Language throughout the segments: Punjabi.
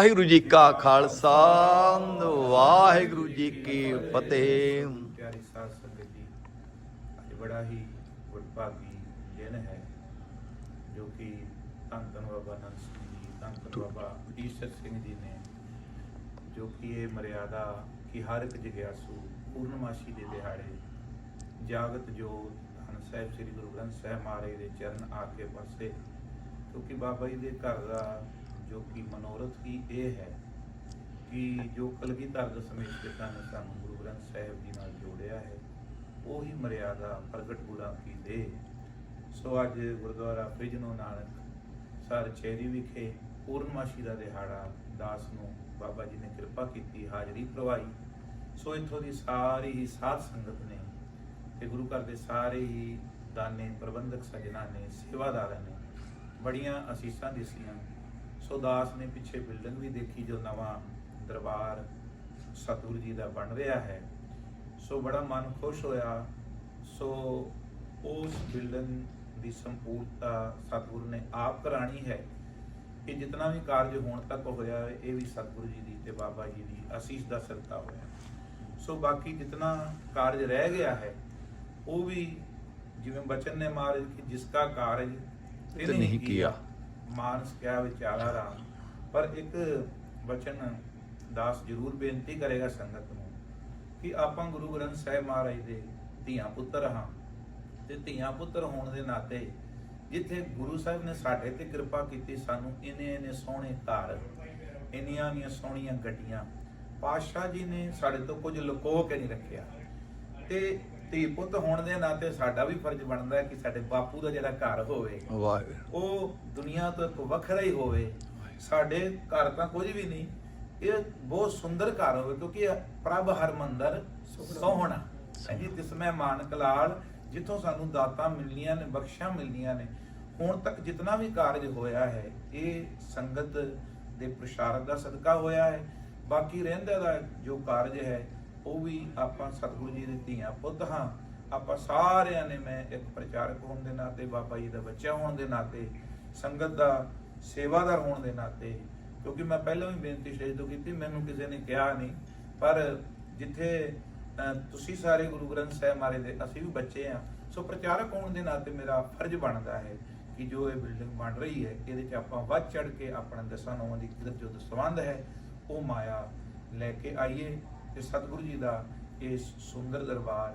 ਵਾਹਿਗੁਰੂ ਜੀ ਕਾ ਖਾਲਸਾ, ਵਾਹਿਗੁਰੂ ਜੀ ਕੀ ਫਤਿਹ। ਪਿਆਰੀ ਸਾਧ ਸੰਗਤ ਜੀ, ਅੱਜ ਬੜਾ ਹੀ ਗੁਰਭਾਗੀ ਦਿਨ ਹੈ, ਜੋ ਕਿ ਧੰਨ ਧੰਨ ਬਾਬਾ ਨੰਦ ਸਿੰਘ ਜੀ, ਧੰਨ ਧੰਨ ਬਾਬਾ ਈਸ਼ਰ ਸਿੰਘ ਜੀ ਨੇ, ਜੋ ਕਿ ਇਹ ਮਰਿਆਦਾ ਕਿ ਹਰ ਇੱਕ ਜਗਿਆਸੂ ਪੂਰਨਮਾਸ਼ੀ ਦੇ ਦਿਹਾੜੇ ਜਾਗਤ ਜੋਤ ਧੰਨ ਸਾਹਿਬ ਸ੍ਰੀ ਗੁਰੂ ਗ੍ਰੰਥ ਸਾਹਿਬ ਮਹਾਰਾਜ ਦੇ ਚਰਨ ਆ ਕੇ ਵਸੇ ਕਿਉਂਕਿ ਬਾਬਾ ਜੀ ਦੇ ਘਰ ਦਾ ਜੋ ਕਿ ਮਨੋਰਥ ਹੀ ਇਹ ਹੈ ਕਿ ਜੋ ਕਲਗੀਧਰ ਦਸਵੇਂ ਪਿਤਾ ਨੇ ਸਾਨੂੰ ਗੁਰੂ ਗ੍ਰੰਥ ਸਾਹਿਬ ਜੀ ਨਾਲ ਜੋੜਿਆ ਹੈ, ਉਹੀ ਮਰਿਆਦਾ ਪ੍ਰਗਟ ਗੁਰਾਂ ਕੀ ਦੇ। ਸੋ ਅੱਜ Gurdwara Fresno Nanak sir cherry ਵਿਖੇ ਪੂਰਨਮਾਸ਼ੀ ਦਾ ਦਿਹਾੜਾ ਦਾਸ ਨੂੰ ਬਾਬਾ ਜੀ ਨੇ ਕਿਰਪਾ ਕੀਤੀ, ਹਾਜ਼ਰੀ ਪ੍ਰਵਾਈ ਸੋ ਇੱਥੋਂ ਦੀ ਸਾਰੀ ਹੀ ਸਾਧ ਸੰਗਤ ਨੇ ਤੇ ਗੁਰੂ ਘਰ ਦੇ ਸਾਰੇ ਹੀ ਦਾਨੇ ਪ੍ਰਬੰਧਕ ਸਜਣਾ ਨੇ, ਸੇਵਾਦਾਰਾਂ ਨੇ, ਬੜੀਆਂ ਅਸੀਸਾਂ ਦਿੱਸੀਆਂ। ਸੋ ਦਾਸ ਨੇ ਪਿੱਛੇ ਬਿਲਡਿੰਗ ਵੀ ਦੇਖੀ ਜੋ ਨਵਾਂ ਦਰਬਾਰ ਸਤਿਗੁਰੂ ਜੀ ਦਾ ਬਣ ਰਿਹਾ ਹੈ। ਸੋ ਬੜਾ ਮਨ ਖੁਸ਼ ਹੋਇਆ। ਸੋ ਉਸ ਬਿਲਡਿੰਗ ਦੀ ਸੰਪੂਰਨਤਾ ਸਤਿਗੁਰੂ ਨੇ ਆਪ ਕਰਾਣੀ ਹੈ ਇਹ ਜਿਤਨਾ ਵੀ ਕਾਰਜ ਹੋਣ ਤੱਕ ਹੋਇਆ ਹੈ ਇਹ ਵੀ ਸਤਿਗੁਰੂ ਜੀ ਦੀ ਤੇ ਬਾਬਾ ਜੀ ਦੀ ਅਸੀਸ ਦਾ ਸਦਕਾ ਹੋਇਆ। ਸੋ ਬਾਕੀ ਜਿਤਨਾ ਕਾਰਜ ਰਹਿ ਗਿਆ ਹੈ ਉਹ ਵੀ ਜਿਵੇਂ ਬਚਨ ਨੇ ਮਹਾਰਾਜ ਕਿ ਜਿਸਕਾ ਕਾਰਜ ਤੇ ਨਹੀਂ ਕੀਆ। ਮਾਨਸ ਕਿਆ ਵਿਚਾਰਾ ਰਾਮ। ਪਰ ਇੱਕ ਬਚਨ ਦਾਸ ਜਰੂਰ ਬੇਨਤੀ ਕਰੇਗਾ ਸੰਗਤ ਨੂੰ ਕਿ ਆਪਾਂ ਗੁਰੂ ਗ੍ਰੰਥ ਸਾਹਿਬ ਮਹਾਰਾਜ ਦੇ ਧੀਆਂ ਪੁੱਤਰ ਹਾਂ ਤੇ ਧੀਆਂ ਪੁੱਤਰ ਹੋਣ ਦੇ ਨਾਤੇ ਜਿੱਥੇ ਗੁਰੂ ਸਾਹਿਬ ਨੇ ਸਾਡੇ ਤੇ ਕਿਰਪਾ ਕੀਤੀ, ਸਾਨੂੰ ਇਨੇ ਇਨੇ ਸੋਹਣੇ ਘਰ, ਇੰਨੀਆਂ ਇੰਨੀਆਂ ਸੋਹਣੀਆਂ ਗੱਡੀਆਂ, ਪਾਤਸ਼ਾਹ ਜੀ ਨੇ ਸਾਡੇ ਤੋਂ ਕੁਝ ਲੁਕੋ ਕੇ ਨਹੀਂ ਰੱਖਿਆ। ਤੇ ਧੀ ਪੁੱਤ ਹੋਣ ਦੇ ਨਾਤੇ ਸਾਡਾ ਵੀ ਫਰਜ਼ ਬਣਦਾ ਹੈ ਕਿ ਸਾਡੇ ਬਾਪੂ ਦਾ ਜਿਹੜਾ ਘਰ ਹੋਵੇ ਵਾਹਿਗੁਰੂ। ਉਹ ਦੁਨੀਆ ਤੋਂ ਇੱਕ ਵੱਖਰਾ ਹੀ ਹੋਵੇ। ਸਾਡੇ ਘਰ ਤਾਂ ਕੁਝ ਵੀ ਨਹੀਂ ਇਹ ਬਹੁਤ ਸੁੰਦਰ ਘਰ ਹੋਵੇ ਕਿਉਂਕਿ ਇਹ ਪ੍ਰਭ ਹਰ ਮੰਦਰ ਸੋਹਣਾ। ਜੀ ਤਿਸਮੈ ਮਾਨਕ ਲਾਲ ਜਿੱਥੋਂ ਸਾਨੂੰ ਦਾਤਾਂ ਮਿਲਣੀਆਂ ਨੇ ਬਖਸ਼ਾਂ ਮਿਲਣੀਆਂ ਨੇ ਹੁਣ ਤੱਕ ਜਿਤਨਾ ਵੀ ਕਾਰਜ ਹੋਇਆ ਹੈ ਇਹ ਸੰਗਤ ਦੇ ਪ੍ਰਸ਼ਾਰਕ ਦਾ ਸਦਕਾ ਹੋਇਆ ਹੈ। ਬਾਕੀ ਰਹਿੰਦਾ ਦਾ ਜੋ ਕਾਰਜ ਹੈ ਉਹ ਵੀ ਆਪਾਂ ਸਤਿਗੁਰੂ ਜੀ ਦੇ ਧੀਆਂ ਪੁੱਤ ਹਾਂ। ਆਪਾਂ ਸਾਰਿਆਂ ਨੇ ਮੈਂ ਇੱਕ ਪ੍ਰਚਾਰਕ ਹੋਣ ਦੇ ਨਾਤੇ, ਬਾਬਾ ਜੀ ਦਾ ਬੱਚਾ ਹੋਣ ਦੇ ਨਾਤੇ, ਸੰਗਤ ਦਾ ਸੇਵਾਦਾਰ ਹੋਣ ਦੇ ਨਾਤੇ, ਕਿਉਂਕਿ ਮੈਂ ਪਹਿਲਾਂ ਵੀ ਬੇਨਤੀ ਸਟੇਜ ਤੋਂ ਕੀਤੀ, ਮੈਨੂੰ ਕਿਸੇ ਨੇ ਕਿਹਾ ਨਹੀਂ। ਪਰ ਜਿੱਥੇ ਤੁਸੀਂ ਸਾਰੇ ਗੁਰੂ ਗ੍ਰੰਥ ਸਾਹਿਬ ਮਾਰੇ ਦੇ, ਅਸੀਂ ਵੀ ਬੱਚੇ ਆ ਸੋ ਪ੍ਰਚਾਰਕ ਹੋਣ ਦੇ ਨਾਤੇ ਮੇਰਾ ਫਰਜ਼ ਬਣਦਾ ਹੈ ਕਿ ਜੋ ਇਹ ਬਿਲਡਿੰਗ ਬਣ ਰਹੀ ਹੈ, ਇਹਦੇ 'ਚ ਆਪਾਂ ਵੱਧ ਚੜ ਕੇ ਆਪਣਾ ਦਸਾਂ ਨੌਵਾਂ ਦੀ ਕਿਰਤ ਜੋ ਦਸਵੰਦ ਹੈ, ਉਹ ਮਾਇਆ ਲੈ ਕੇ ਆਈਏ। ਤੇ ਸਤਿਗੁਰੂ ਜੀ ਦਾ ਇਸ ਸੁੰਦਰ ਦਰਬਾਰ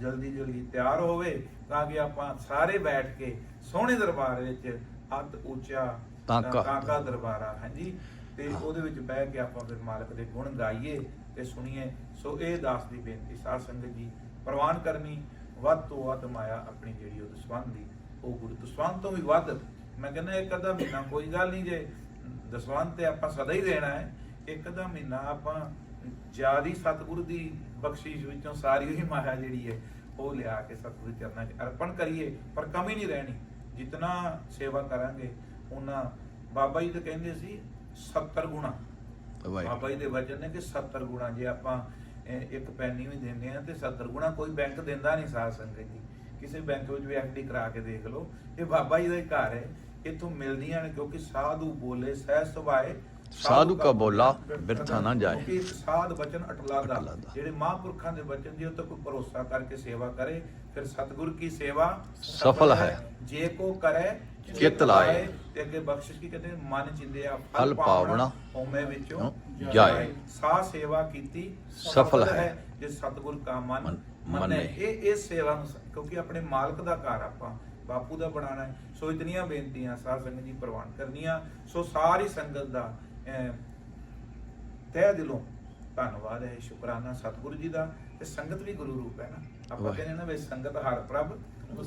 ਜਲਦੀ ਜਲਦੀ ਤਿਆਰ ਹੋਵੇ ਤਾਂ ਕਿ ਆਪਾਂ ਸਾਰੇ ਬੈਠ ਕੇ ਸੋਹਣੇ ਦਰਬਾਰ ਵਿੱਚ ਅੱਤ ਉੱਚਾ ਤਾਂਕਾ। ਤਾਂਕਾ ਦਰਬਾਰਾ ਹਾਂਜੀ ਤੇ ਉਹਦੇ ਵਿੱਚ ਬਹਿ ਕੇ ਆਪਾਂ ਫਿਰ ਮਾਲਕ ਦੇ ਗੁਣ ਗਾਈਏ ਤੇ ਸੁਣੀਏ ਸੋ ਇਹ ਦਾਸ ਦੀ ਬੇਨਤੀ ਸਾਧ ਸੰਗਤ ਜੀ ਪ੍ਰਵਾਨ ਕਰਨੀ ਵੱਧ ਤੋਂ ਵੱਧ ਮਾਇਆ ਆਪਣੀ ਜਿਹੜੀ ਉਹ ਦਸਵੰਦ ਦੀ ਉਹ ਗੁਰੂ ਦਸਵੰਦ ਤੋਂ ਵੀ ਵੱਧ ਮੈਂ ਕਹਿੰਦਾ ਇੱਕ ਅੱਧਾ ਮਹੀਨਾ ਕੋਈ ਗੱਲ ਨਹੀਂ ਜੇ ਦਸਵੰਦ ਤੇ ਆਪਾਂ ਸਦਾ ਹੀ ਦੇਣਾ ਹੈ ਇੱਕ ਅੱਧਾ ਮਹੀਨਾ ਆਪਾਂ ਜਿਆਦੀ ਸਤਿਗੁਰੂ ਦੀ ਬਖਸ਼ਿਸ਼ ਵਿੱਚੋਂ ਸਾਰੀ ਹੀ ਮਾਇਆ ਜਿਹੜੀ ਹੈ ਉਹ ਲਿਆ ਕੇ ਸਤਿਗੁਰੂ ਦੇ ਚਰਨਾਂ 'ਚ ਅਰਪਣ ਕਰੀਏ ਪਰ ਕਮੀ ਨਹੀਂ ਰਹਿਣੀ। ਜਿਤਨਾ ਸੇਵਾ ਕਰਾਂਗੇ ਉਹਨਾਂ ਬਾਬਾ ਜੀ ਤਾਂ ਕਹਿੰਦੇ ਸੀ 70 ਗੁਣਾ। ਬਾਬਾ ਜੀ ਦੇ ਵਚਨ ਨੇ ਕਿ 70 ਗੁਣਾ ਜੇ ਆਪਾਂ ਇੱਕ ਪੈਨੀ ਵੀ ਦਿੰਦੇ ਆ ਤੇ 70 ਗੁਣਾ ਕੋਈ ਬੈਂਕ ਦਿੰਦਾ ਨਹੀਂ ਸਾਧ ਸੰਗਤ ਜੀ। ਕਿਸੇ ਬੈਂਕ ਵਿੱਚ ਵੀ ਐਫਡੀ ਕਰਾ ਕੇ ਦੇਖ ਲਓ ਇਹ ਬਾਬਾ ਜੀ ਦਾ ਹੀ ਘਰ ਹੈ ਇੱਥੋਂ ਮਿਲਦੀਆਂ ਨੇ ਕਿਉਂਕਿ ਸਾਧੂ ਬੋਲੇ ਸਹਿ ਸੁਭਾਏ ਸਾਧੂ ਕਾ ਬੋਲਾ ਬਿਰਥਾ ਨਾ ਜਾਏ। ਕਿਉਂਕਿ ਸਾਧ ਬਚਨ ਅਟਲਾ ਦਾ ਅਟਲਾ ਦਾ। ਜਿਹੜੇ ਮਹਾਂਪੁਰਖਾਂ ਦੇ ਬਚਨ ਜੀ ਉਹ ਤੋਂ ਕੋਈ ਭਰੋਸਾ ਕਰਕੇ ਸੇਵਾ ਕਰੇ ਫਿਰ ਸਤਿਗੁਰ ਕੀ ਸੇਵਾ ਸਫਲ ਹੈ। ਜੇ ਕੋ ਕਰੇ ਚਿੱਤ ਲਾਏ। ਤੇ ਅੱਗੇ ਬਖਸ਼ਿਸ਼ ਕੀ ਕਹਿੰਦੇ ਮਨ ਚਿੰਦਿਆ ਫਲ ਪਾਵਣਾ ਹਉਮੈ ਵਿੱਚੋਂ ਜਾਏ। ਸਾ ਸੇਵਾ ਕੀਤੀ ਸਫਲ ਹੈ। ਜੇ ਸਤਿਗੁਰ ਕਾ ਮਨ ਮਨ-। ਇਹ ਇਹ ਸੇਵਾ ਨੂੰ ਕਿਉਂਕਿ ਆਪਣੇ ਮਾਲਕ ਦਾ ਘਰ ਆਪਾਂ ਬਾਪੂ ਦਾ ਬਣਾਣਾ ਹੈ ਸੋ ਇਤਨੀਆਂ ਬੇਨਤੀਆਂ ਸਾਧ ਸੰਗਤ ਜੀ ਪ੍ਰਵਾਨ ਕਰਨੀਆਂ ਸੋ ਸਾਰੀ ਸੰਗਤ ਦਾ ਤਹਿ ਦਿਲੋਂ ਧੰਨਵਾਦ ਹੈ ਸ਼ੁਕਰਾਨਾ ਸਤਿਗੁਰੂ ਜੀ ਦਾ ਤੇ ਸੰਗਤ ਵੀ ਗੁਰੂ ਰੂਪ ਹੈ ਨਾ। ਆਪਾਂ ਕਹਿੰਦੇ ਨਾ ਵੀ ਸੰਗਤ ਹਰ ਪ੍ਰਭ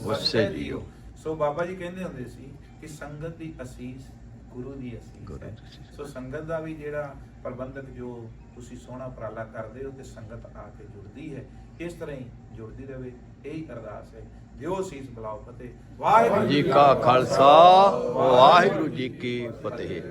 ਵਸੈ ਜੀਓ। ਸੋ ਬਾਬਾ ਜੀ ਕਹਿੰਦੇ ਹੁੰਦੇ ਸੀ ਕਿ ਸੰਗਤ ਦੀ ਅਸੀਸ ਗੁਰੂ ਦੀ ਅਸੀਸ ਹੈ। ਸੋ ਸੰਗਤ ਦਾ ਵੀ ਜਿਹੜਾ ਪ੍ਰਬੰਧਕ ਜੋ ਤੁਸੀਂ ਸੋਹਣਾ ਉਪਰਾਲਾ ਕਰਦੇ ਹੋ ਤੇ ਸੰਗਤ ਆ ਕੇ ਜੁੜਦੀ ਹੈ ਇਸ ਤਰ੍ਹਾਂ ਹੀ ਜੁੜਦੀ ਰਹੇ ਇਹੀ ਅਰਦਾਸ ਹੈ। ਦਿਓ ਸੀਸ ਬਲਾਓ ਫਤਿਹ। ਜੀ ਕਾ ਖਾਲਸਾ। ਵਾਹਿਗੁਰੂ ਜੀ ਕੀ ਫਤਿਹ।